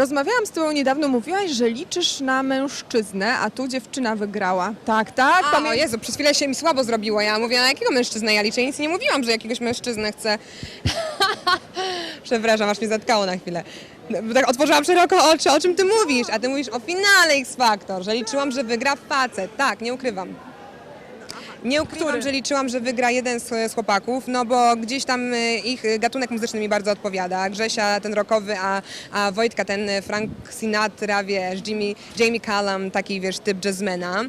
Rozmawiałam z tobą niedawno, mówiłaś, że liczysz na mężczyznę, a tu dziewczyna wygrała. Tak, tak, A, o Jezu, przez chwilę się mi słabo zrobiło. Ja mówię, na jakiego mężczyznę ja liczę? Nic nie mówiłam, że jakiegoś mężczyznę chcę. Przepraszam, aż mnie zatkało na chwilę. No, Tak otworzyłam szeroko oczy, o czym ty mówisz? A ty mówisz o finale X Factor, że liczyłam, że wygra facet. Tak, nie ukrywam. Nie ukrywam, Który? że liczyłam, że wygra jeden z, z chłopaków, no bo gdzieś tam y, ich gatunek muzyczny mi bardzo odpowiada. Grzesia ten rockowy, a, a Wojtka ten Frank Sinatra, wiesz, Jimmy, Jamie Callum, taki wiesz, typ jazzmana. Y,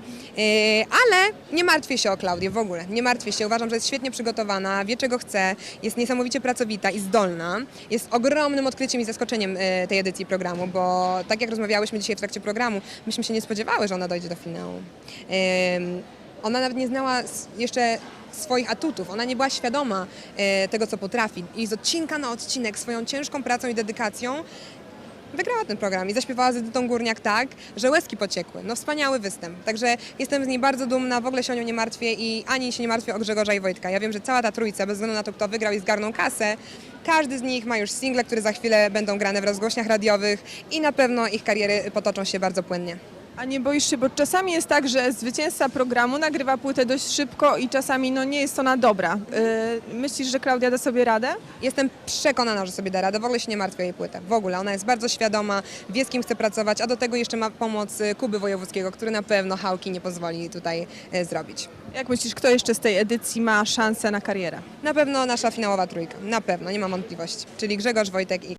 ale nie martwię się o Klaudię w ogóle, nie martwię się. Uważam, że jest świetnie przygotowana, wie czego chce, jest niesamowicie pracowita i zdolna. Jest ogromnym odkryciem i zaskoczeniem y, tej edycji programu, bo tak jak rozmawiałyśmy dzisiaj w trakcie programu, myśmy się nie spodziewały, że ona dojdzie do finału. Ym, ona nawet nie znała jeszcze swoich atutów, ona nie była świadoma e, tego, co potrafi. I z odcinka na odcinek swoją ciężką pracą i dedykacją wygrała ten program i zaśpiewała z Edytą Górniak tak, że łezki pociekły. No wspaniały występ. Także jestem z niej bardzo dumna, w ogóle się o nią nie martwię i ani się nie martwię o Grzegorza i Wojtka. Ja wiem, że cała ta trójca, bez względu na to, kto wygrał i zgarnął kasę, każdy z nich ma już single, które za chwilę będą grane w rozgłośniach radiowych i na pewno ich kariery potoczą się bardzo płynnie. A nie boisz się, bo czasami jest tak, że zwycięzca programu nagrywa płytę dość szybko i czasami no, nie jest ona dobra. Yy, myślisz, że Klaudia da sobie radę? Jestem przekonana, że sobie da radę. W ogóle się nie martwię o jej płytę. W ogóle. Ona jest bardzo świadoma, wie z kim chce pracować, a do tego jeszcze ma pomoc y, Kuby Wojewódzkiego, który na pewno Hałki nie pozwoli tutaj y, zrobić. Jak myślisz, kto jeszcze z tej edycji ma szansę na karierę? Na pewno nasza finałowa trójka. Na pewno, nie mam wątpliwości. Czyli Grzegorz, Wojtek i